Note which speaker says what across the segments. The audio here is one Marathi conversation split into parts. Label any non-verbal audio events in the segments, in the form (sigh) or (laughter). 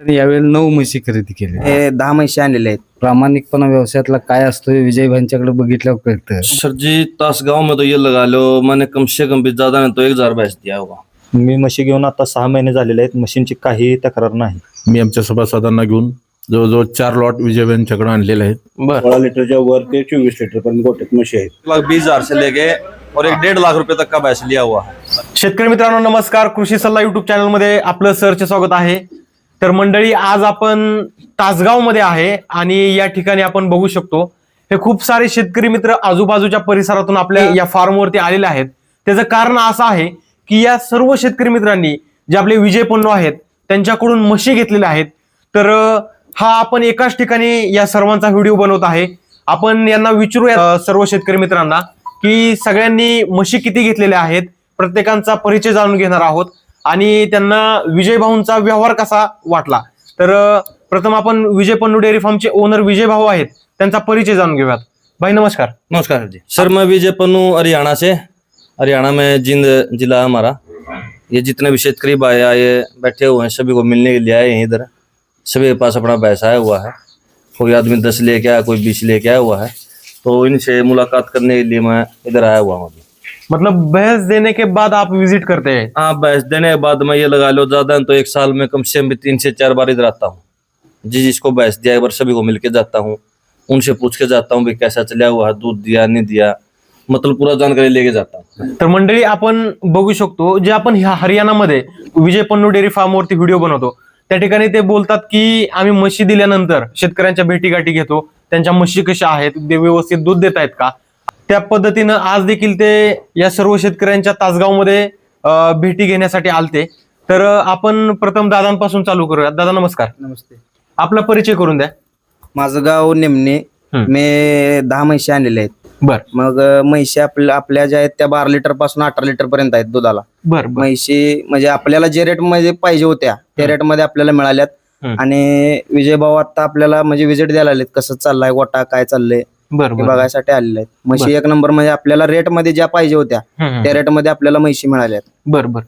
Speaker 1: यावेळी नऊ म्हशी खरेदी केली
Speaker 2: हे दहा म्हशी आणलेले आहेत.
Speaker 1: प्रामाणिकपणा व्यवसायातला काय असतो हे विजय भाईंच्याकडे बघितल्यावर कळतं.
Speaker 3: सर जी तास गांव में तो ये लगा लो मैंने कम से कम भी ज्यादा नहीं तो एक हजार भैंस दिया होगा.
Speaker 4: मी म्हशी घेऊन आता सहा महिने झालेले आहेत म्हशींची काहीही तक्रार नाही.
Speaker 5: मी आमच्या सभासदांना घेऊन जवळजवळ चार लॉट विजयबाईंच्याकडे आणलेले आहेत.
Speaker 3: बर.
Speaker 6: सोळा लिटरच्या वर ते चोवीस लिटर पर्यंत गोट्यात म्हशी आहेत.
Speaker 3: लाख बीस हजार से लेके और एक डेढ़ लाख रुपए तक का भैंस लिया हुआ है.
Speaker 7: शेतकरी मित्रांनो नमस्कार. कृषी सल्ला युट्यूब चॅनलमध्ये आपलं सरचे स्वागत आहे. तर मंडळी आज आपण तासगावमध्ये आहे आणि या ठिकाणी आपण बघू शकतो हे खूप सारे शेतकरी मित्र आजूबाजूच्या परिसरातून आपल्या या फार्मवरती आलेले आहेत. त्याचं कारण असं आहे की या सर्व शेतकरी मित्रांनी जे आपले विजय पन्नू आहेत त्यांच्याकडून म्हशी घेतलेल्या आहेत. तर हा आपण एकाच ठिकाणी या सर्वांचा व्हिडिओ बनवत आहे. आपण यांना विचारूया सर्व शेतकरी मित्रांना की सगळ्यांनी म्हशी किती घेतलेल्या आहेत प्रत्येकांचा परिचय जाणून घेणार आहोत. आणि त्यांना विजय भाऊंचा व्यवहार कसा वाटला? तर प्रथम आपण विजय पन्नू डेअरी फार्मचे ओनर विजय भाऊ आहेत त्यांचा परिचय जाणून घेऊयात. भाई नमस्कार.
Speaker 3: नमस्कार सर जी. सर मैं विजय पन्नू हरियाणा से. हरियाणा में जिंद जिला हमारा. ये जितने भी शेतकरी भाई आए बैठे हुए हैं सभी को मिलने के लिए आए हैं इधर. सभी के पास अपना पैसा आया हुआ है. कोई आदमी दस लेके आया कोई बीस लेके आया हुआ है. तो इनसे मुलाकात करने के लिए मैं इधर आया हुआ हूँ अभी।
Speaker 7: मतलब बहस देने के बाद आप विजिट करते हैं।
Speaker 3: हाँ भैंस देने के बाद मैं ये लगा लो ज्यादा तो एक साल में कम से कम तीन से चार बार इधर आता हूँ। जी जिसको भैंस दिया एक बार सभी को मिलके जाता हूँ। उनसे पूछ के जाता हूँ कैसा चला हुआ है दूध दिया नहीं दिया। मतलब पूरा जानकारी लेके जाता
Speaker 7: तर मंडळी आपण बघू शकतो जे आपण ह्या हरियाणामध्ये विजय पन्नू डेअरी फार्मवरती व्हिडिओ बनवतो त्या ठिकाणी ते बोलतात की आम्ही म्हशी दिल्यानंतर शेतकऱ्यांच्या भेटीगाठी घेतो. त्यांच्या म्हशी कशा आहेत? ते व्यवस्थित दूध देत आहेत का? त्या पद्धतीनं आज देखील ते या सर्व शेतकऱ्यांच्या तासगावमध्ये भेटी घेण्यासाठी आलते. तर आपण प्रथम दादांपासून चालू करूया. दादा नमस्कार.
Speaker 2: नमस्ते.
Speaker 7: आपला परिचय करून द्या.
Speaker 2: माझं गाव नेमणे. मी दहा म्हशी आणलेल्या आहेत.
Speaker 7: बर.
Speaker 2: मग म्हशी आपल्या आपल्या ज्या आहेत त्या बारा लिटरपासून अठरा लिटर पर्यंत आहेत दुधाला.
Speaker 7: बर
Speaker 2: म्हशी म्हणजे आपल्याला जे रेटमध्ये पाहिजे होत्या त्या रेटमध्ये आपल्याला मिळाल्यात. आणि विजय भाऊ आता आपल्याला म्हणजे विजिट द्यायला आलेत. कसं चाललाय गोटा काय चाललंय? हे
Speaker 7: बर
Speaker 2: बघायसाठी आलेले आहेत. म्हशी. एक नंबर म्हणजे आपल्याला रेटमध्ये ज्या पाहिजे होत्या
Speaker 7: हम्म, हम्म.
Speaker 2: त्या रेटमध्ये आपल्याला म्हशी मिळाल्यात
Speaker 7: बर बर.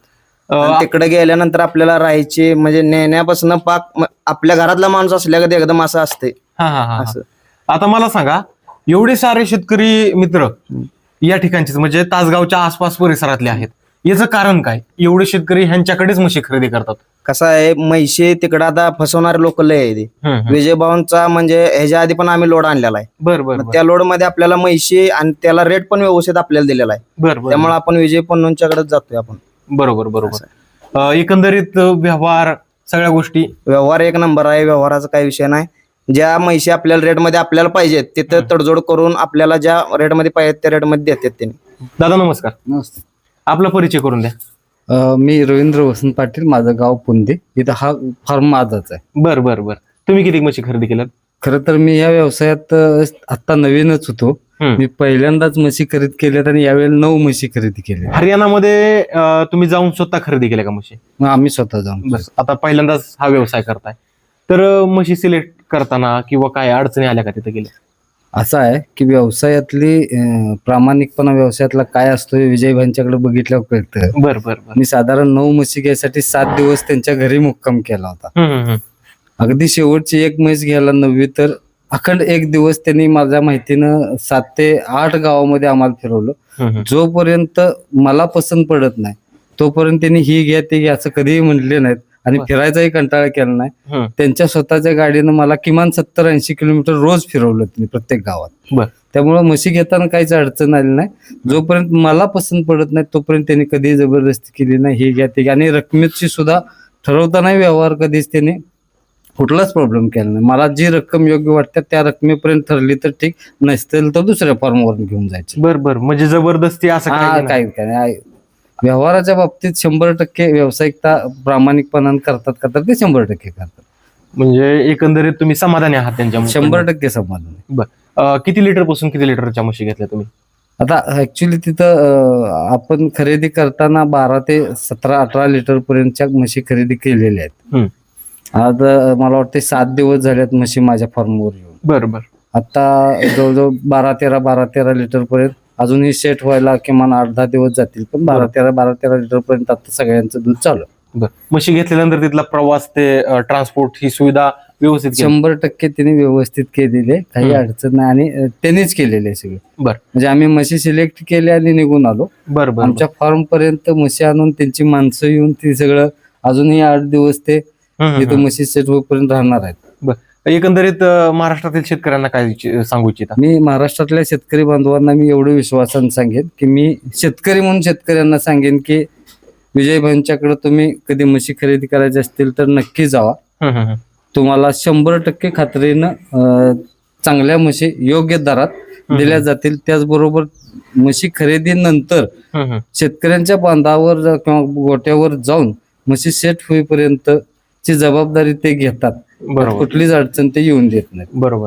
Speaker 2: आणि
Speaker 7: अं,
Speaker 2: तिकडे गेल्यानंतर आपल्याला राहायची म्हणजे नेण्यापासून पाक म- आपल्या घरातला माणूस असल्या एकदम असं असते
Speaker 7: हा हा हा, हा.
Speaker 2: असं.
Speaker 7: आता मला सांगा एवढे सारे शेतकरी मित्र या ठिकाणचे म्हणजे तासगावच्या आसपास परिसरातले आहेत. याचं कारण काय? एवढे शेतकरी ह्यांच्याकडेच म्हशी खरेदी करतात.
Speaker 2: कसं आहे म्हैशी तिकडं आता फसवणारे लोक लय आहे ते. विजय भाऊंचा म्हणजे ह्याच्या आधी पण आम्ही लोड आणलेला आहे.
Speaker 7: बर बर
Speaker 2: मग
Speaker 7: बर.
Speaker 2: त्या लोडमध्ये आपल्याला म्हैशी आणि त्याला रेट पण व्यवस्थित आपल्याला दिलेला आहे.
Speaker 7: बर बर
Speaker 2: त्यामुळे आपण विजय पन्नूंच्याकडेच जातोय आपण.
Speaker 7: बरोबर बरोबर. अं, एकंदरीत व्यवहार सगळ्या गोष्टी?
Speaker 2: व्यवहार एक नंबर आहे व्यवहाराचा काही विषय नाही. ज्या म्हैशी आपल्याला रेटमध्ये आपल्याला पाहिजेत तिथं तडजोड करून आपल्याला ज्या रेटमध्ये पाहिजेत त्या रेटमध्ये देतात त्यांनी.
Speaker 7: दादा नमस्कार.
Speaker 1: नमस्ते.
Speaker 7: आपला परिचय करून द्या.
Speaker 1: मी रवींद्र वसंत पाटील माझं गाव पुंदे. इथं हा फार्म माझाच आहे.
Speaker 7: बर बर बर. तुम्ही किती म्हशी खरेदी केल्यात?
Speaker 1: खरं तर मी या व्यवसायात आता नवीनच होतो. मी पहिल्यांदाच म्हशी खरेदी केल्यात आणि यावेळी नऊ म्हशी खरेदी केल्या
Speaker 7: हरियाणामध्ये तुम्ही जाऊन स्वतः खरेदी केल्या का म्हशी
Speaker 1: आम्ही स्वतः जाऊन
Speaker 7: बस आता पहिल्यांदाच हा व्यवसाय करताय. तर म्हशी सिलेक्ट करताना किंवा काय अडचणी आल्या का तिथे गेल्या?
Speaker 1: असं आहे की व्यवसायातली प्रामाणिकपणा व्यवसायातला काय असतो हे विजय भाईंच्याकडे बघितल्यावर कळतं.
Speaker 7: बर बर बर.
Speaker 1: मी साधारण नऊ म्हशी घ्यायसाठी सात दिवस त्यांच्या घरी मुक्काम केला होता.
Speaker 7: हम्म, हम्म, हम्म.
Speaker 1: अगदी शेवटची एक म्हैस घ्यायला नववी तर अखंड एक दिवस त्यांनी माझ्या माहितीनं सात ते आठ गावामध्ये आम्हाला फिरवलं.
Speaker 7: हम्म,
Speaker 1: जोपर्यंत मला पसंत पडत नाही तोपर्यंत त्यांनी ही घ्या ती घ्या असं कधीही म्हणले नाहीत. आणि. फिरायचाही कंटाळा केला नाही. त्यांच्या स्वतःच्या गाडीनं मला किमान सत्तर ऐंशी किलोमीटर रोज फिरवलं त्यांनी प्रत्येक गावात. त्यामुळे म्हशी घेताना काहीच अडचण आली नाही. जोपर्यंत मला पसंत पडत नाही तोपर्यंत त्यांनी कधीही जबरदस्ती केली नाही. ही घ्या ती घ्या. आणि रकमेची सुद्धा ठरवताना व्यवहार कधीच त्यांनी कुठलाच प्रॉब्लेम केला नाही. मला जी रक्कम योग्य वाटते त्या रकमेपर्यंत ठरली तर ठीक. नसतील तर दुसऱ्या फॉर्मवर घेऊन जायचे.
Speaker 7: बर बर. म्हणजे जबरदस्ती असं काही नाही.
Speaker 1: व्यवहाराच्या बाबतीत शंभर टक्के व्यावसायिकता प्रामाणिकपणाने करतात का तर ते शंभर टक्के करतात.
Speaker 7: म्हणजे एकंदरीत तुम्ही समाधानी आहात त्यांच्या
Speaker 1: शंभर टक्के समाधान.
Speaker 7: किती लिटरपासून किती लिटरच्या म्हशी घेतल्या तुम्ही?
Speaker 1: आता ऍक्च्युली तिथं आपण खरेदी करताना बारा ते सतरा अठरा लिटर पर्यंतच्या म्हशी खरेदी केलेल्या. आहेत. आज अं, मला वाटते सात दिवस झाल्यात म्हशी माझ्या फार्मवर येऊन.
Speaker 7: बर बर.
Speaker 1: आता जवळजवळ बारा तेरा बारा तेरा लिटर पर्यंत अजूनही सेट व्हायला किमान आठ दहा दिवस जातील. पण बारा तेरा बारा तेरा लिटर पर्यंत आता सगळ्यांचं दूध चालू आहे.
Speaker 7: म्हशी घेतल्यानंतर तिथला प्रवास ते ट्रान्सपोर्ट ही सुविधा व्यवस्थित केली?
Speaker 1: शंभर टक्के त्यांनी व्यवस्थित केलेले काही
Speaker 7: हम्म.
Speaker 1: अडचण नाही. आणि अ, त्यांनीच केलेले सगळे.
Speaker 7: बर.
Speaker 1: म्हणजे आम्ही म्हशी सिलेक्ट केले आणि निघून आलो.
Speaker 7: बर बर
Speaker 1: आमच्या फार्म पर्यंत म्हशी आणून त्यांची माणसं येऊन ती सगळं अजूनही आठ दिवस ते
Speaker 7: हम्म, हम्म,
Speaker 1: तिथं म्हशी सेट होईपर्यंत राहणार आहेत.
Speaker 7: एकंदरीत अं, महाराष्ट्रातील शेतकऱ्यांना काय इच्छ- सांगू इच्छिता?
Speaker 1: मी महाराष्ट्रातल्या शेतकरी बांधवांना मी एवढं विश्वासानं सांगेन की मी शेतकरी म्हणून शेतकऱ्यांना सांगेन की विजय भाईंच्याकडे तुम्ही कधी म्हशी खरेदी करायची असतील तर नक्की जावा.
Speaker 7: हम्म, हम्म, हम्म.
Speaker 1: तुम्हाला शंभर टक्के खात्रीनं अं, चांगल्या म्हशी योग्य दरात दिल्या जातील. त्याचबरोबर म्हशी खरेदीनंतर
Speaker 7: हम्म, हम्म.
Speaker 1: शेतकऱ्यांच्या बांधावर जा- किंवा गोट्यावर जाऊन म्हशी सेट होईपर्यंत ची जबाबदारी ते घेतात.
Speaker 7: बरोबर.
Speaker 1: कुठलीच अडचण ते येऊन देत नाहीत.
Speaker 7: बरोबर.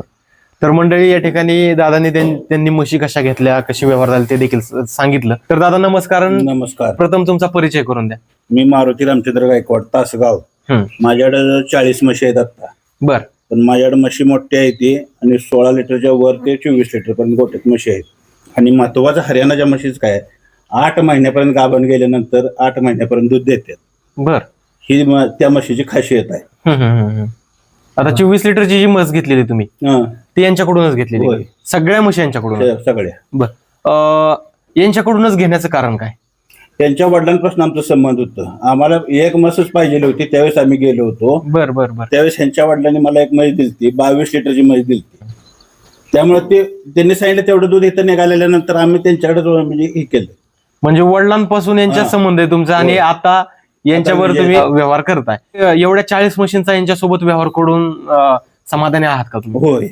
Speaker 7: तर मंडळी या ठिकाणी दादांनी त्यां- त्यांनी म्हशी कशा घेतल्या कशी व्यवहार झाले ते देखील स- सांगितलं. तर दादा नमस्कार
Speaker 6: नमस्कार.
Speaker 7: प्रथम तुमचा परिचय करून द्या.
Speaker 6: मी मारुती रामचंद्र गायकवाड तासगाव.
Speaker 7: हम्म.
Speaker 6: माझ्याकडे चाळीस म्हशी आहेत आता
Speaker 7: बर.
Speaker 6: पण माझ्याकडे म्हशी मोठी आहे ती आणि सोळा लिटरच्या वर ते चोवीस लिटर पर्यंत गोट्यात म्हशी आहेत. आणि महत्वाचं हरियाणाच्या म्हशीच काय आठ महिन्यापर्यंत गाभण गेल्यानंतर आठ महिन्यापर्यंत दूध देतात.
Speaker 7: बर.
Speaker 6: ही म- त्या म्हशीची खासियत आहे.
Speaker 7: हम्म, हम्म, हम्म. आता चोवीस लिटरची जी म्हस घेतलेली तुम्ही ती यांच्याकडूनच घेतलेली.
Speaker 6: होय.
Speaker 7: सगळ्या म्हशी यांच्याकडून
Speaker 6: सगळ्या
Speaker 7: बर. यांच्याकडूनच घेण्याचं कारण काय?
Speaker 6: त्यांच्या वडिलांपासून आमचा संबंध होता. आम्हाला एक म्हसच पाहिजे होती त्यावेळेस आम्ही गेलो होतो.
Speaker 7: बर बर बर.
Speaker 6: त्यावेळेस ह्यांच्या वडिलांनी मला एक म्हैस दिली बावीस लिटरची म्हैस दिली त्यामुळे ते त्यांनी सांगितलं तेवढं दूध इथं निघालेल्या नंतर आम्ही त्यांच्याकडे जो- म्हणजे हे केलं.
Speaker 7: म्हणजे वडिलांपासून यांच्या
Speaker 6: हा.
Speaker 7: संबंध आहे तुमचा आणि
Speaker 6: होय.
Speaker 7: आता यांच्यावर तुम्ही व्यवहार करताय. एवढ्या चाळीस मशीनचा यांच्यासोबत व्यवहार करून समाधानी आहात का तुम्ही?
Speaker 6: होय.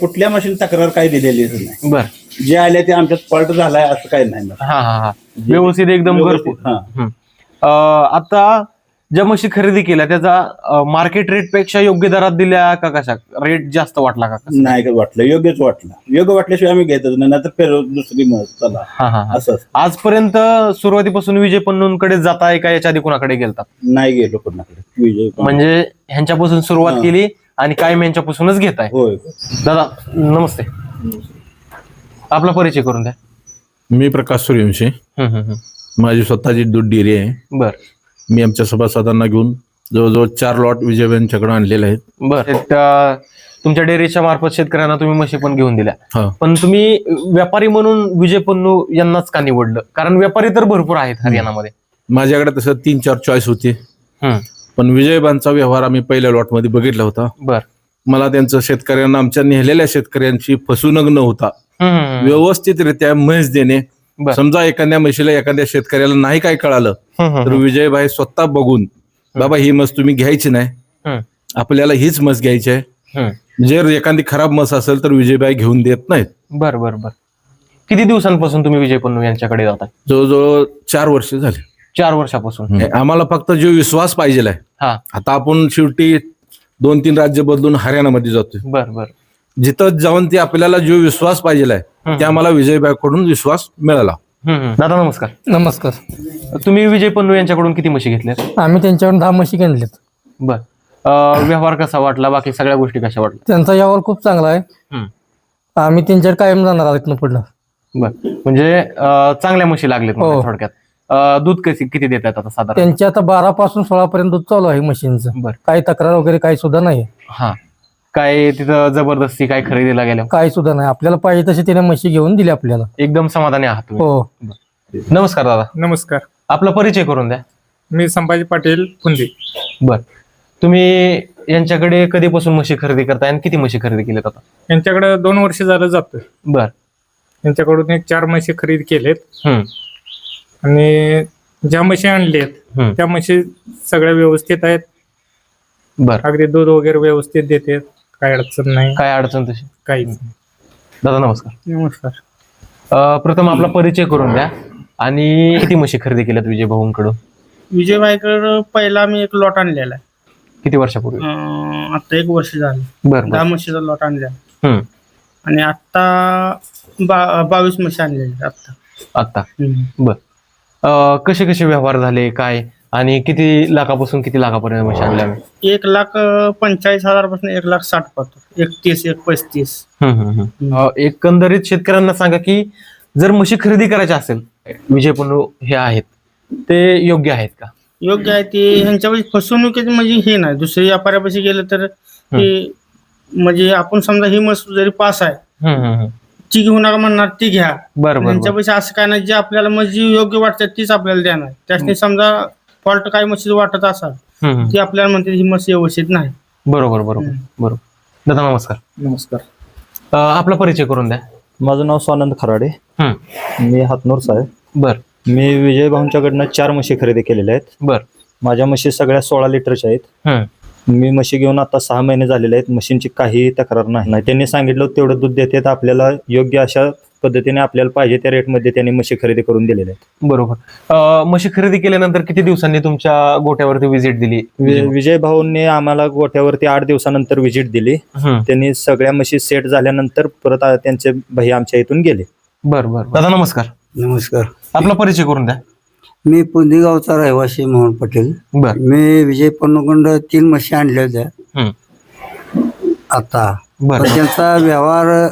Speaker 6: कुठल्या मशीन तक्रार काही दिलेलीच नाही.
Speaker 7: बर.
Speaker 6: जे आले ते आमच्यात पलट झालाय असं काही नाही.
Speaker 7: हा हा हा. व्यवस्थित एकदम
Speaker 6: हा.
Speaker 7: अं, आता ज्या म्हशी खरेदी केल्या त्याचा मार्केट रेटपेक्षा योग्य दरात दिल्या का कशा? रेट जास्त वाटला का कसा?
Speaker 6: नाही का वाटलं. योग्यच वाटलं. योग्य वाटल्याशिवाय आम्ही घेतच नाही नाहीतर फेर दुसरी मत चला.
Speaker 7: हा हा हा. आजपर्यंत सुरुवातीपासून विजय पन्नूंकडे जाताय का याच्या आधी कुणाकडे गेलतात
Speaker 6: नाही गेलो कोणाकडे. विजय पण.
Speaker 7: म्हणजे ह्यांच्यापासून सुरुवात
Speaker 6: हा.
Speaker 7: केली आणि कायम यांच्यापासूनच घेताय?
Speaker 6: होय.
Speaker 7: दादा नमस्ते. आपला परिचय करून द्या.
Speaker 5: मी प्रकाश सूर्यवंशी.
Speaker 7: हम्म, हम्म, हम्म.
Speaker 5: माझी स्वतःची दूध डेअरी आहे.
Speaker 7: बर.
Speaker 5: मी आमच्या सभासदांना घेऊन जवळजवळ चार लॉट विजयबाईंच्याकडे आणलेले आहेत.
Speaker 7: बर. त्या- तुमच्या डेअरीच्या मार्फत शेतकऱ्यांना तुम्ही म्हशी पण घेऊन दिल्या.
Speaker 5: हा.
Speaker 7: पण तुम्ही व्यापारी म्हणून विजय पन्नू यांनाच का निवडलं? कारण व्यापारी तर भरपूर आहेत हरियाणामध्ये.
Speaker 5: माझ्याकडे तसं तीन चार चॉईस होते.
Speaker 7: हम्म,
Speaker 5: पण विजयबांचा व्यवहार आम्ही पहिल्या लॉटमध्ये बघितला होता.
Speaker 7: बर.
Speaker 5: मला त्यांचं शेतकऱ्यांना आमच्या नेलेल्या शेतकऱ्यांची फसवणूक न होता
Speaker 7: हम्म,
Speaker 5: व्यवस्थितरित्या म्हैस देणे. समजा एखाद्या म्हशीला एखाद्या शेतकऱ्याला नाही काय कळालं तर विजयभाई स्वतः बघून बाबा ही मस तुम्ही घ्यायची नाही. आपल्याला हीच मस घ्यायची आहे. जर एखादी खराब मस असेल तर विजयबाई घेऊन देत नाहीत.
Speaker 7: बर बर बर. किती दिवसांपासून तुम्ही विजय पन्नू यांच्याकडे जाताय?
Speaker 5: जवळजवळ चार वर्ष झाले.
Speaker 7: चार वर्षापासून.
Speaker 5: आम्हाला फक्त जो विश्वास पाहिजे
Speaker 7: हा.
Speaker 5: आता आपण शेवटी दोन तीन राज्य बदलून हरियाणामध्ये जातोय.
Speaker 7: बर बर.
Speaker 5: जिथं जाऊन ते आपल्याला जो विश्वास पाहिजे आहे ते आम्हाला विजयबाईकडून विश्वास मिळाला.
Speaker 7: दादा नमस्कार.
Speaker 8: नमस्कार.
Speaker 7: तुम्ही विजय पन्नू यांच्याकडून किती म्हशी घेतल्यात?
Speaker 8: आम्ही त्यांच्याकडून दहा म्हशी घेतल्यात.
Speaker 7: बर. अं, व्यवहार कसा वाटला? बाकी सगळ्या गोष्टी कशा वाटल्या?
Speaker 8: त्यांचा यावर खूप चांगला आहे.
Speaker 7: हम्म.
Speaker 8: आम्ही त्यांच्याकडे कायम जाणार आहोत इथनं पुढलं
Speaker 7: बर. म्हणजे अं, चांगल्या म्हशी लागलेत मला
Speaker 8: हो.
Speaker 7: थोडक्यात. अं, दूध कशी किती देतात आता साधारण?
Speaker 8: त्यांचे आता बारा पासून सोळा पर्यंत दूध चालू आहे मशीनचं
Speaker 7: बर.
Speaker 8: काही तक्रार वगैरे काही सुद्धा नाही.
Speaker 7: हा. काय तिथं जबरदस्ती काय खरेदीला गेल्या
Speaker 8: काही सुद्धा नाही. आपल्याला पाहिजे तसे त्याने म्हशी घेऊन दिली आपल्याला.
Speaker 7: एकदम समाधानी आहात तुम्ही.
Speaker 8: हो.
Speaker 7: नमस्कार दादा.
Speaker 9: नमस्कार.
Speaker 7: आपला परिचय करून द्या.
Speaker 9: मी संभाजी पाटील फुंदी.
Speaker 7: बर. तुम्ही यांच्याकडे कधीपासून म्हशी खरेदी करताय आणि किती म्हशी खरेदी केल्यात आता?
Speaker 9: यांच्याकडे दोन वर्ष झालं जातोय.
Speaker 7: बर.
Speaker 9: यांच्याकडून एक चार म्हशी खरेदी केलेत.
Speaker 7: हम्म.
Speaker 9: आणि ज्या म्हशी आणलेत
Speaker 7: हम्म.
Speaker 9: त्या म्हशी सगळ्या व्यवस्थित आहेत.
Speaker 7: बर.
Speaker 9: अगदी दूध वगैरे व्यवस्थित देतात. काय अडचण नाही.
Speaker 7: काय अडचण तशी?
Speaker 9: काहीच
Speaker 7: दादा नमस्कार.
Speaker 9: नमस्कार.
Speaker 7: अं, प्रथम आपला परिचय करून द्या. आणि किती म्हशी खरेदी केल्यात विजय भाऊंकडून?
Speaker 10: विजयबाईकडं पहिला मी एक लॉट आणलेला आहे.
Speaker 7: किती वर्षापूर्वी?
Speaker 10: अं, आता एक वर्ष झालं.
Speaker 7: बर
Speaker 10: दहा
Speaker 7: बर.
Speaker 10: म्हशीचा लॉट आणला
Speaker 7: हम्म.
Speaker 10: आणि आता बा बावीस म्हशी आणलेल्या आता
Speaker 7: आता बर. कसे कसे व्यवहार झाले? काय? आणि किती लाखापासून किती लाखापर्यंत म्हशी आणल्या आम्ही?
Speaker 10: एक लाख अं, पंचेचाळीस हजारपासून एक लाख साठ पाहतो एक तीस एक पस्तीस.
Speaker 7: हम्म, हम्म, हम्म. अं, एकंदरीत शेतकऱ्यांना सांगा की जर म्हशी खरेदी करायच्या असेल विजय पन्नू हे आहेत ते योग्य आहेत का?
Speaker 10: योग्य आहे ते ह्यांच्यापाशी फसवणुकीची म्हणजे हे नाही. दुसरी व्यापाऱ्यापाशी गेलं तर ते म्हणजे आपण समजा ही मस्त जरी पास आहे
Speaker 7: हम्म, हम्म, हम्म.
Speaker 10: ती घेऊ नका म्हणणार ती घ्या.
Speaker 7: बरं बरं बरं.
Speaker 10: ह्यांच्यापाशी असं काय नाही जे आपल्याला म्हणजे योग्य वाटतात तीच आपल्याला देणार. त्याच्याने समजा फॉल्ट काय मशीद वाटत असाल
Speaker 7: हम्म.
Speaker 10: ती आपल्याला म्हणते ही मशी व्यवस्थित नाही.
Speaker 7: बरोबर बरोबर बरोबर. दादा नमस्कार.
Speaker 11: नमस्कार.
Speaker 7: अं, आपला परिचय करून द्या.
Speaker 4: माझं नाव स्वानंद खराडे.
Speaker 7: हम्म.
Speaker 4: मी हातनूरचा आहे
Speaker 7: बर.
Speaker 4: मी विजय भाऊंच्याकडनं चार म्हशी खरेदी केलेल्या आहेत.
Speaker 7: बर.
Speaker 4: माझ्या म्हशी सगळ्या सोळा लिटरच्या आहेत.
Speaker 7: हम्म.
Speaker 4: मी म्हशी घेऊन आता सहा महिने झालेले आहेत. म्हशींची काही तक्रार नाही. नाही, त्यांनी सांगितलं तेवढं दूध देतात. आपल्याला योग्य अशा पद्धतीने आपल्याला पाहिजे त्या रेटमध्ये त्यांनी म्हशी खरेदी करून दिलेल्या आहेत.
Speaker 7: बरोबर. म्हशी खरेदी केल्यानंतर किती दिवसांनी तुमच्या गोट्यावरती व्हिजिट दिली?
Speaker 4: वि- विजय भाऊंनी आम्हाला गोठ्यावरती आठ दिवसानंतर व्हिजिट दिली. त्यांनी सगळ्या म्हशी सेट झाल्यानंतर परत आ- त्यांचे भाई आमच्या इथून गेले.
Speaker 7: बर बर दादा नमस्कार.
Speaker 12: नमस्कार.
Speaker 7: आपला परिचय करून द्या.
Speaker 12: मी पुंदेगावचा रहिवासी मोहन पटेल.
Speaker 7: बर.
Speaker 12: मी विजय पन्नूकडं तीन म्हशी आणल्या होत्या. आता.
Speaker 7: बर.
Speaker 12: त्यांचा व्यवहार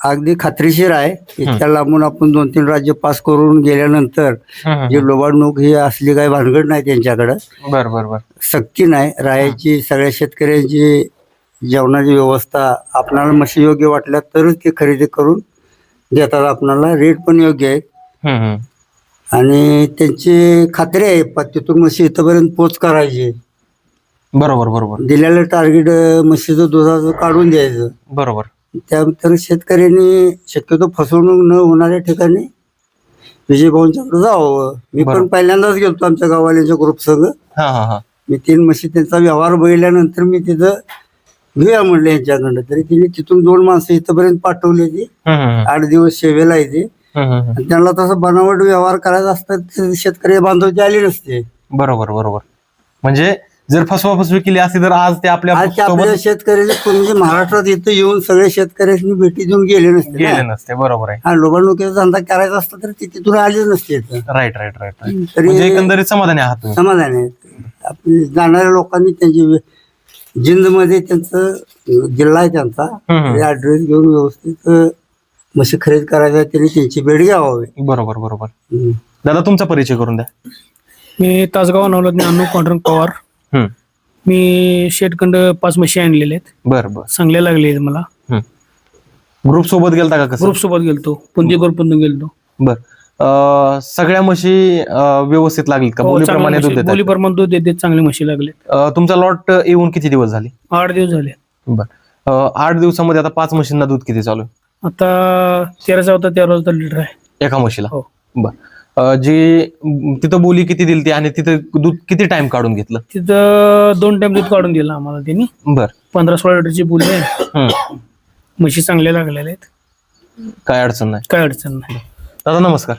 Speaker 12: अगदी खात्रीशीर आहे. इतक्या लांबून आपण दोन तीन राज्य पास करून गेल्यानंतर जे लोबाडणूक ही असली काही भानगड नाही त्यांच्याकडं.
Speaker 7: बर बर बर.
Speaker 12: सक्ती नाही. राहायची सगळ्या शेतकऱ्यांची जेवणाची व्यवस्था आपणाला म्हशी योग्य वाटल्या तरच ते खरेदी करून देतात. आपणाला रेट पण योग्य आहे
Speaker 7: हम्म.
Speaker 12: आणि त्यांची खात्री आहे प- तिथून म्हशी इथंपर्यंत पोच करायची.
Speaker 7: बरोबर बरोबर.
Speaker 12: दिलेलं टार्गेट म्हशीचं दुधाचं काढून द्यायचं.
Speaker 7: बरोबर.
Speaker 12: त्यानंतर शेतकऱ्यांनी शक्यतो फसवणूक न होणाऱ्या ठिकाणी विजय भाऊंच्याकडे जावं. मी पण. पहिल्यांदाच गेलतो आमच्या गाववाल्यांच्या ग्रुप संघ मी तीन म्हशी त्यांचा व्यवहार बघितल्यानंतर मी तिथं घेऊया म्हणलं यांच्याकडनं. तरी तिने तिथून दोन माणसं इथंपर्यंत पाठवली ती
Speaker 7: हम्म, हम्म,
Speaker 12: आठ दिवस सेवेला आहे ती.
Speaker 7: हम्म, हम्म.
Speaker 12: आणि त्यांना तसं बनावट व्यवहार करायचा असतात शेतकरी बांधव ते आले नसते.
Speaker 7: बरोबर बरोबर. म्हणजे जर फसवा फसवी केली असती तर आज ते आपल्या
Speaker 12: आज ते
Speaker 7: आपल्यासोबत
Speaker 12: शेतकऱ्याचे म्हणजे महाराष्ट्रात इथं येऊन सगळ्या शेतकऱ्यांनी भेटी देऊन गेले नसते
Speaker 7: गेले
Speaker 12: ना.
Speaker 7: नसते बरोबर आहे
Speaker 12: हा लोबाडणुकीचा धंदा करायचा असता तर ते तिथून आलेच नसते इथं.
Speaker 7: राईट राईट राईट राईट
Speaker 12: तरी
Speaker 7: म्हणजे एकंदरीत समाधानी आहात तुम्ही
Speaker 12: समाधान आहे आपली जाणाऱ्या लोकांनी त्यांची जिंदमध्ये त्यांचं जिल्हा आहे त्यांचा. ऍड्रेस घेऊन व्यवस्थित अं, म्हशी खरेदी करायचा त्यांनी त्यांची भेट घ्यावी
Speaker 7: बरोबर बरोबर. दादा तुमचा परिचय करून द्या
Speaker 10: मी तासगाव नवलत अनु पांडुरंग पवार. मी शेटखंड पाच म्हशी आणलेले आहेत.
Speaker 7: बर बर.
Speaker 10: चांगले लागले आहेत मला.
Speaker 7: ग्रुप सोबत गेलता का कसं?
Speaker 10: ग्रुप सोबत गेलतो. पुंजीकर पण गेलतो.
Speaker 7: बर. अं, सगळ्या म्हशी अं, व्यवस्थित लागलीत का?
Speaker 10: हो,
Speaker 7: बोलीप्रमाणे दूध देतात.
Speaker 10: प्रमाण दूध देते चांगले म्हशी लागले
Speaker 7: अं, तुमचा लॉट येऊन किती दिवस झाले?
Speaker 10: आठ दिवस झाले.
Speaker 7: बर. अं, आठ दिवसामध्ये आता पाच म्हशींना दूध किती चालू आहे?
Speaker 10: आता तेरा चौदा तेरा चौदा लिटर आहे.
Speaker 7: एका म्हशीला?
Speaker 10: हो.
Speaker 7: बर. जी तिथं बोली किती दिली ती आणि तिथं दूध किती टाइम काढून घेतलं?
Speaker 10: तिथं दोन टाइम दूध काढून दिलं आम्हाला त्यांनी.
Speaker 7: बर.
Speaker 10: पंधरा सोळा लिटरची बोली आहे.
Speaker 7: हम्म.
Speaker 10: म्हशी चांगल्या लागलेल्या आहेत.
Speaker 7: काय अडचण नाही.
Speaker 10: काय अडचण नाही.
Speaker 7: दादा नमस्कार.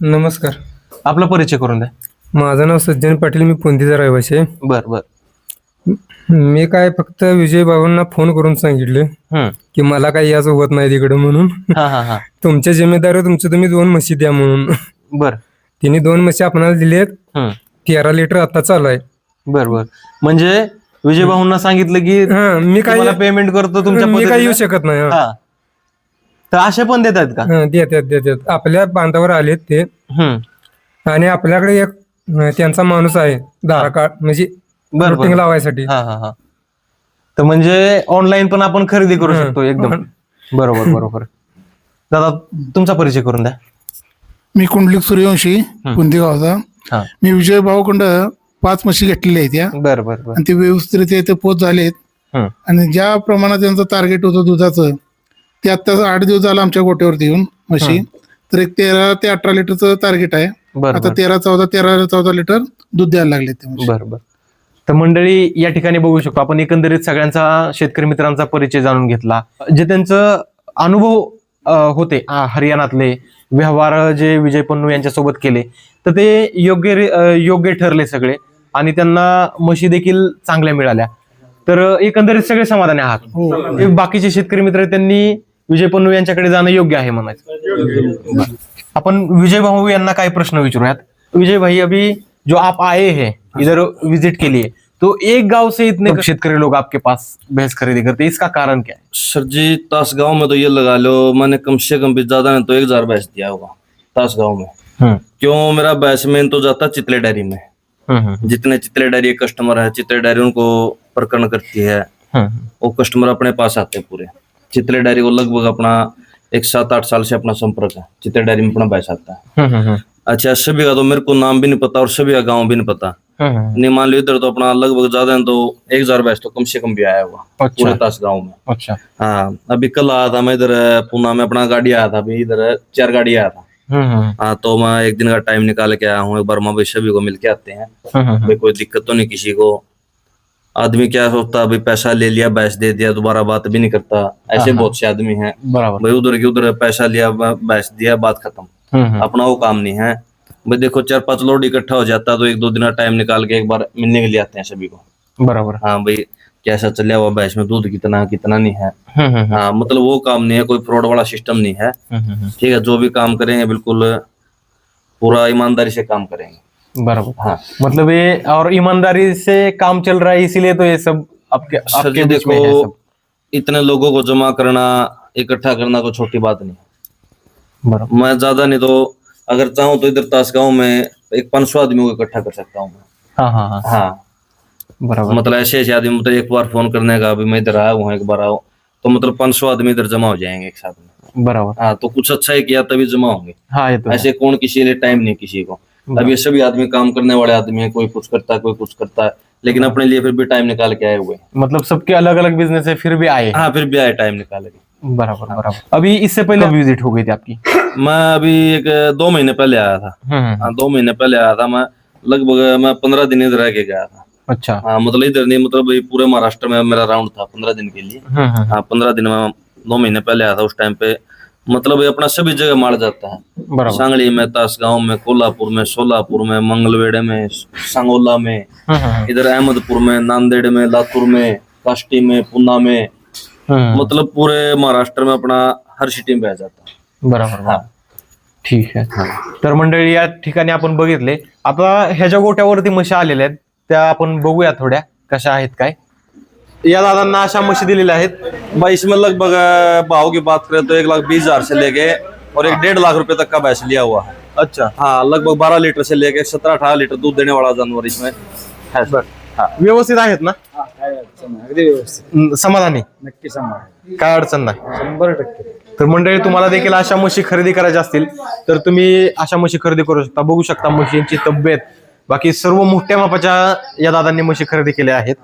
Speaker 8: नमस्कार.
Speaker 7: आपला परिचय करून द्या.
Speaker 8: माझं नाव सज्जन पाटील मी पुंदीचा रहिवासी आहे.
Speaker 7: बर बर.
Speaker 8: मी काय फक्त विजय बाबांना फोन करून सांगितले
Speaker 7: हम्म.
Speaker 8: की मला काही याचं होत नाही तिकडं म्हणून.
Speaker 7: हा हा हा.
Speaker 8: तुमच्या जिम्मेदारी तुमचं तुम्ही दोन म्हशी द्या म्हणून.
Speaker 7: बर.
Speaker 8: तिने दोन म्हशी आपणाला दिलेत.
Speaker 7: हम्म.
Speaker 8: तेरा लिटर आता चालू आहे.
Speaker 7: बर बर. म्हणजे विजय भाऊंना सांगितलं की
Speaker 8: हा मी काय
Speaker 7: पेमेंट करतो तुमच्या
Speaker 8: मी काही येऊ
Speaker 7: पद्धतीनं.
Speaker 8: शकत नाही हा.
Speaker 7: हा. तर असे पण देतात का?
Speaker 8: हा, देतात देतात आपल्या बांधावर आलेत ते. आणि आपल्याकडे एक अं, त्यांचा माणूस आहे धारा कार्ड म्हणजे
Speaker 7: बर
Speaker 8: लावायसाठी.
Speaker 7: हा हा हा. तर म्हणजे ऑनलाईन पण आपण खरेदी करू
Speaker 8: हा.
Speaker 7: शकतो एकदम. (laughs) बरोबर बरोबर. दादा तुमचा परिचय करून द्या.
Speaker 13: मी कुंडलिक सूर्यवंशी पुंदेगावचा
Speaker 7: हा.
Speaker 13: मी विजय भाऊकडं पाच म्हशी घेतलेल्या आहेत या.
Speaker 7: बर बर बर.
Speaker 13: आणि ते व्यवस्थित ते पोच झालेत. आणि ज्या प्रमाणात त्यांचं टार्गेट होतं दुधाचं ते आता आठ दिवस झालं आमच्या गोट्यावरती येऊन म्हशी. तर एक तेरा ते अठरा लिटरचं टार्गेट आहे. आता तेरा चौदा तेरा चौदा लिटर दूध द्यायला लागले ते म्हशी.
Speaker 7: बर बर. तर मंडळी या ठिकाणी बघू शकतो. आपण एकंदरीत सगळ्यांचा शेतकरी मित्रांचा परिचय जाणून घेतला. जे त्यांचं अनुभव होते हरियाणातले व्यवहार जे विजय पन्नू यांच्यासोबत केले तर ते योग्य योग्य ठरले सगळे आणि त्यांना म्हशी देखील चांगल्या मिळाल्या. तर एकंदरीत सगळे समाधानी आहात. जे बाकीचे शेतकरी मित्र त्यांनी विजय पन्नू यांच्याकडे जाणं योग्य आहे म्हणायचं. अपन विजय भाऊ यांना काय प्रश्न विचारूयात. विजय भाई अभी जो आप आए हैं इधर विजिट के लिए तो एक गाँव से इतने शेतकरी लोग आपके पास भैंस खरीदी करते हैं इसका कारण क्या है?
Speaker 3: सर जी तास गाँव में तो ये लगा लो मैंने कम से कम भी ज़्यादा नहीं तो एक हज़ार भैंस दिया होगा तास गाँव में।
Speaker 7: हम्म।
Speaker 3: क्यों? मेरा भैंस में तो जाता चितले डेयरी में।
Speaker 7: हम्म, हम्म,
Speaker 3: जितने चित्रे डायरी कस्टमर है चित्रे डायरी उनको प्रकरण करती है।
Speaker 7: हम्म,
Speaker 3: वो कस्टमर अपने पास आते हैं पूरे। चित्रे डायरी को लगभग अपना एक सात आठ साल से अपना संपर्क है। चित्रे डायरी में अपना बैस आता है।
Speaker 7: हम्म, हम्म,
Speaker 3: अच्छा सभी का तो मेरे को नाम भी नहीं पता और सभी का गाँव भी नहीं पता। नहीं मान लो इधर तो अपना लगभग ज़्यादा है तो एक हज़ार बैच तो कम से कम भी आया हुआ पूरे
Speaker 7: अच्छा
Speaker 3: तास गाँव में।
Speaker 7: अच्छा।
Speaker 3: हाँ अभी कल आया था मैं इधर पूना में अपना गाड़ी आया था अभी इधर चार गाड़ी आया था।
Speaker 7: हम्म,
Speaker 3: हाँ। तो मैं एक दिन का टाइम निकाल के आया हूँ एक बार माँ भाई सभी को मिल के आते हैं। भाई कोई दिक्कत तो नहीं किसी को। आदमी क्या सोचता अभी पैसा ले लिया बैच दे दिया दोबारा बात भी नहीं करता। ऐसे
Speaker 7: हाँ,
Speaker 3: बहुत से आदमी हैं। भाई उधर की उधर पैसा लिया बैच दिया बात खत्म। अपना वो काम नहीं है। भाई देखो चार पाँच लोड इकट्ठा हो जाता है तो एक दो दिन टाइम निकाल के एक बार मिलने के लिए आते हैं सभी को।
Speaker 7: बराबर।
Speaker 3: हाँ भाई कैसा चल हुआ बैच में दूध कितना कितना नहीं है?
Speaker 7: हम्म, हम्म,
Speaker 3: हाँ मतलब वो काम नहीं है कोई फ्रॉड वाला सिस्टम नहीं है।
Speaker 7: हम्म, हम्म,
Speaker 3: ठीक है जो भी काम करेंगे बिल्कुल पूरा ईमानदारी से काम करेंगे।
Speaker 7: बराबर।
Speaker 3: हाँ।
Speaker 7: मतलब ये और ईमानदारी से काम चल रहा है इसीलिए तो ये सब आपके आपके
Speaker 3: देखो इतने लोगों को जमा करना इकट्ठा करना कोई छोटी बात नहीं मैं ज़्यादा नहीं तो अगर चाहूँ तो इधर तासगांव में एक पाँच सौ आदमियों को इकट्ठा कर सकता हूँ
Speaker 7: हाँ हाँ हाँ।
Speaker 3: हाँ।
Speaker 7: बराबर।
Speaker 3: मतलब ऐसे ऐसे आदमी मतलब एक बार फ़ोन करने का अभी मैं इधर आया हूँ एक बार आओ। तो मतलब पाँच सौ आदमी इधर जमा हो जाएँगे एक साथ में।
Speaker 7: बराबर।
Speaker 3: हाँ तो कुछ अच्छा ही किया तभी जमा होंगे।
Speaker 7: हाँ ये तो
Speaker 3: ऐसे कौन किसी लिए टाइम नहीं किसी को। अब ये सभी आदमी काम करने वाले आदमी है कोई कुछ करता है कोई कुछ करता है लेकिन अपने लिए फिर भी टाइम निकाल के आए हुए
Speaker 7: मतलब सबके अलग अलग बिज़नेस है फिर भी आए।
Speaker 3: हाँ फिर भी आए टाइम निकाल के।
Speaker 7: बराबर बराबर। अभी इससे पहले विज़िट हो गई थी आपकी?
Speaker 3: मैं अभी एक दो महीने पहले आया था।
Speaker 7: हम्म,
Speaker 3: हाँ दो महीने पहले आया था मैं। लगभग मैं पंद्रह दिन इधर रह के गया था।
Speaker 7: अच्छा।
Speaker 3: हाँ मतलब इधर नहीं मतलब पूरे महाराष्ट्र में मेरा राउंड था पंद्रह दिन के लिए।
Speaker 7: हम्म, हम्म,
Speaker 3: हाँ पंद्रह दिन में दो महीने पहले आया था उस टाइम पे। मतलब अपना सभी जगह मार जाता है। सांगली में तासगांव में कोल्हापुर में सोलापुर में मंगलवेड़े में सांगोला में
Speaker 7: हम्म, हम्म,
Speaker 3: इधर अहमदपुर में नांदेड़ में लातूर में काष्टी में पुना में
Speaker 7: हम्म,
Speaker 3: मतलब पूरे महाराष्ट्र में अपना हर सिटी में बह जाता है।
Speaker 7: बराबर बराबर. ठीक आहे तर मंडळी या ठिकाणी आपण बघितले. आता ह्याच्या गोट्यावरती म्हशी आलेल्या आहेत त्या आपण बघूया थोड्या. कशा आहेत काय? या दादांना अशा म्हशी दिलेल्या आहेत.
Speaker 3: भाई इसमें लगभग अ, भाव की बात करें तो एक लाख बीस हजार से लेके और एक डेढ़ लाख रुपए तक का भैंस लिया हुआ है।
Speaker 7: अच्छा.
Speaker 3: हाँ लगभग बारह लीटर से लेके सत्रह अठारह लीटर दूध देने वाला जानवर इसमें है। सर
Speaker 7: व्यवस्थित आहेत ना? हम्म, समाधानी?
Speaker 1: नक्की समाधान.
Speaker 7: काय अडचण नाही.
Speaker 1: शंभर टक्के.
Speaker 7: तर मंडळी तुम्हाला देखील अशा म्हशी खरेदी करायच्या असतील तर तुम्ही अशा म्हशी खरेदी करू शकता. बघू शकता म्हशींची तब्येत. बाकी सर्व मोठ्या मापाच्या या दादांनी म्हशी खरेदी केल्या आहेत.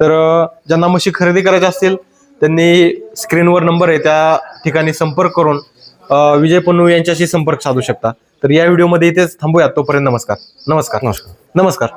Speaker 7: तर अं, ज्यांना म्हशी खरेदी करायच्या असतील त्यांनी स्क्रीनवर नंबर आहे त्या ठिकाणी संपर्क करून अं, विजय पन्नू यांच्याशी संपर्क साधू शकता. तर या व्हिडिओमध्ये इथेच थांबूयात. तोपर्यंत नमस्कार. नमस्कार. नमस्कार. नमस्कार.